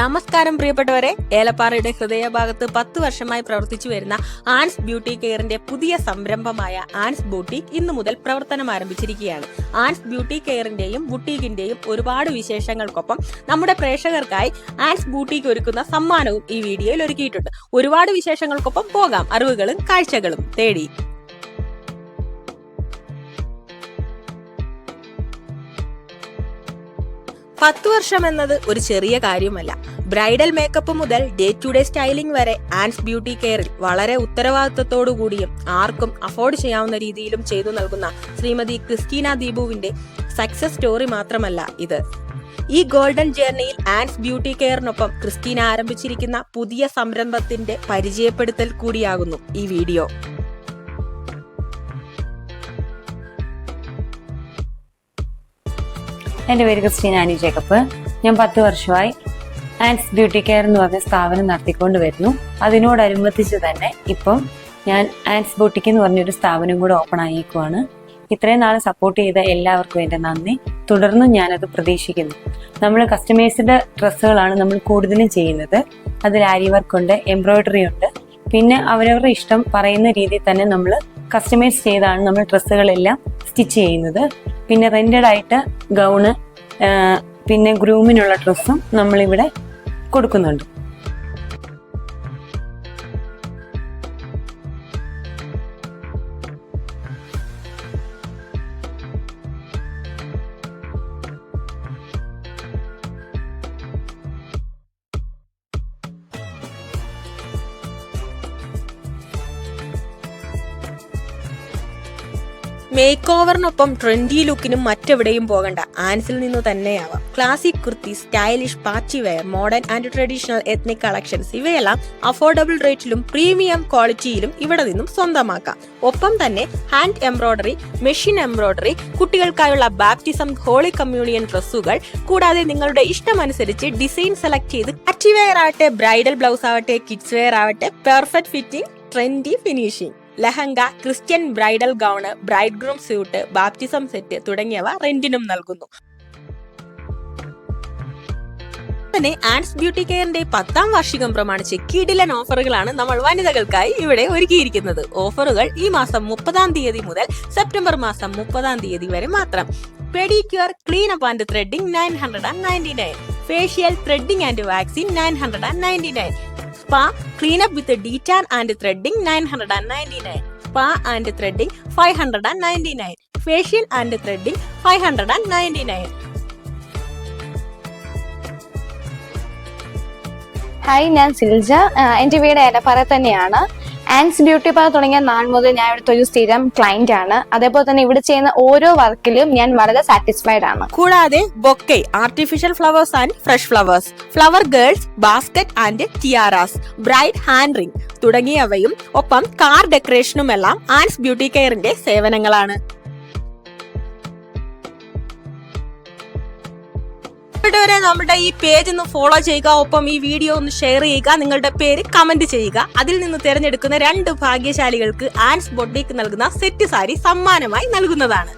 നമസ്കാരം പ്രിയപ്പെട്ടവരെ. ഏലപ്പാറയുടെ ഹൃദയഭാഗത്ത് പത്ത് വർഷമായി പ്രവർത്തിച്ചു വരുന്ന ആൻസ് ബ്യൂട്ടി കെയറിന്റെ പുതിയ സംരംഭമായ ആൻസ് ബൂട്ടീക്ക് ഇന്നു മുതൽ പ്രവർത്തനം ആരംഭിച്ചിരിക്കുകയാണ്. ആൻസ് ബ്യൂട്ടി കെയറിന്റെയും ബുട്ടീക്കിന്റെയും ഒരുപാട് വിശേഷങ്ങൾക്കൊപ്പം നമ്മുടെ പ്രേക്ഷകർക്കായി ആൻസ് ബൂട്ടീക്ക് ഒരുക്കുന്ന സമ്മാനവും ഈ വീഡിയോയിൽ ഒരുക്കിയിട്ടുണ്ട്. ഒരുപാട് വിശേഷങ്ങൾക്കൊപ്പം പോകാം. അറിവുകളും കാഴ്ചകളും തേടി. പത്ത് വർഷം എന്നത് ഒരു ചെറിയ കാര്യമല്ല. ബ്രൈഡൽ മേക്കപ്പ് മുതൽ ഡേ ടു ഡേ സ്റ്റൈലിംഗ് വരെ ആൻഡ്സ് ബ്യൂട്ടി കെയറിൽ വളരെ ഉത്തരവാദിത്തത്തോടു കൂടിയും ആർക്കും അഫോർഡ് ചെയ്യാവുന്ന രീതിയിലും ചെയ്തു നൽകുന്ന ശ്രീമതി ക്രിസ്റ്റീന ദീപുവിന്റെ സക്സസ് സ്റ്റോറി മാത്രമല്ല ഇത്. ഈ ഗോൾഡൻ ജേർണിയിൽ ആൻഡ്സ് ബ്യൂട്ടി കെയറിനൊപ്പം ക്രിസ്റ്റീന ആരംഭിച്ചിരിക്കുന്ന പുതിയ സംരംഭത്തിന്റെ പരിചയപ്പെടുത്തൽ കൂടിയാകുന്നു ഈ വീഡിയോ. എന്റെ പേര് ക്രിസ്റ്റീൻ ആനി ജേക്കബ്. ഞാൻ പത്ത് വർഷമായി ആൻഡ്സ് ബ്യൂട്ടി കെയർ എന്ന് പറഞ്ഞ സ്ഥാപനം നടത്തിക്കൊണ്ട് വരുന്നു. അതിനോടനുബന്ധിച്ച് തന്നെ ഇപ്പം ഞാൻ ആൻഡ്സ് ബ്യൂട്ടിക്ക് എന്ന് പറഞ്ഞൊരു സ്ഥാപനം കൂടെ ഓപ്പൺ ആയിരിക്കുവാണ്. ഇത്രയും നാൾ സപ്പോർട്ട് ചെയ്ത എല്ലാവർക്കും എന്റെ നന്ദി. തുടർന്നും ഞാനത് പ്രതീക്ഷിക്കുന്നു. നമ്മൾ കസ്റ്റമേഴ്സിന്റെ ഡ്രസ്സുകളാണ് നമ്മൾ കൂടുതലും ചെയ്യുന്നത്. അതിൽ ആരി വർക്ക് ഉണ്ട് എംബ്രോയിഡറി ഉണ്ട്. പിന്നെ അവരവരുടെ ഇഷ്ടം പറയുന്ന രീതിയിൽ തന്നെ നമ്മൾ കസ്റ്റമൈസ് ചെയ്താണ് നമ്മൾ ഡ്രസ്സുകളെല്ലാം സ്റ്റിച്ച് ചെയ്യുന്നത്. പിന്നെ റെന്റഡ് ആയിട്ട് ഗൗണ് പിന്നെ ഗ്രൂമിനുള്ള ഡ്രസ്സും നമ്മളിവിടെ കൊടുക്കുന്നുണ്ട്. മേക്ക് ഓവറിനൊപ്പം ട്രെൻഡി ലുക്കിനും മറ്റെവിടെയും പോകണ്ട. ആൻസിൽ നിന്നു തന്നെയാവാം. Classic kurti stylish party wear modern and traditional ethnic collections ഇവയെല്ലാം അഫോർഡബിൾ റേറ്റിലും പ്രീമിയം ക്വാളിറ്റിയിലും ഇവിടെ നിന്നും സ്വന്തമാക്കാം. ഒപ്പം തന്നെ ഹാൻഡ് എംബ്രോയ്ഡറി മെഷീൻ എംബ്രോയ്ഡറി കുട്ടികൾക്കായുള്ള ബാപ്റ്റിസം ഹോളി കമ്മ്യൂണിയൻ ഡ്രസ്സുകൾ കൂടാതെ നിങ്ങളുടെ ഇഷ്ടമനുസരിച്ച് ഡിസൈൻ സെലക്ട് ചെയ്ത് പാർട്ടി വെയർ ആവട്ടെ ബ്രൈഡൽ ബ്ലൗസ് ആവട്ടെ കിഡ്സ് വെയർ ആവട്ടെ perfect fitting trendy finishing lehenga Christian bridal gown bride groom suit baptism set തുടങ്ങിയവ റെന്റിനും നൽകുന്നു. ആൻസ് ബ്യൂട്ടി കെയറിന്റെ പത്താം വാർഷികം പ്രമാണിച്ച് കിടിലൻ ഓഫറുകളാണ് നമ്മൾ വനിതകൾക്കായി ഇവിടെ ഒരുക്കിയിരിക്കുന്നത്. ഓഫറുകൾ ഈ മാസം മുപ്പതാം തീയതി മുതൽ സെപ്റ്റംബർ മാസം മുപ്പതാം തീയതി വരെ മാത്രം. Pedicure clean up and threading nine hundred and ninety nine. Facial threading and waxing nine hundred and ninety nine. Spa cleanup with detan and threading nine hundred and ninety nine spa and threading five hundred and ninety nine facial and threading five hundred and ninety nine hi ഞാൻ സിൽജ. എന്റെ വീട് ഏലപ്പാറ തന്നെയാണ്. Ans beauty പാർ തുടങ്ങിയ നാൾ മുതൽ ഞാൻ ഇവിടുത്തെ ഒരു സ്ഥിരം ക്ലയന്റ് ആണ്. അതേപോലെ തന്നെ ഇവിടെ ചെയ്യുന്ന ഓരോ വർക്കിലും ഞാൻ വളരെ സാറ്റിസ്ഫൈഡ് ആണ്. കൂടാതെ bouquet artificial flowers and fresh flowers flower girls basket and tiaras bright hand ring തുടങ്ങിയവയും ഒപ്പം കാർ ഡെക്കറേഷനും ഡെക്കറേഷനുമെല്ലാം ആൻസ് ബ്യൂട്ടി കെയറിന്റെ സേവനങ്ങളാണ്. വരെ നമ്മുടെ ഈ പേജ് ഒന്ന് ഫോളോ ചെയ്യുക ഒപ്പം ഈ വീഡിയോ ഒന്ന് ഷെയർ ചെയ്യുക നിങ്ങളുടെ പേര് കമന്റ് ചെയ്യുക. അതിൽ നിന്ന് തിരഞ്ഞെടുക്കുന്ന രണ്ട് ഭാഗ്യശാലികൾക്ക് ആൻസ് ബൊട്ടീക്ക് നൽകുന്ന സെറ്റ് സാരി സമ്മാനമായി നൽകുന്നതാണ്.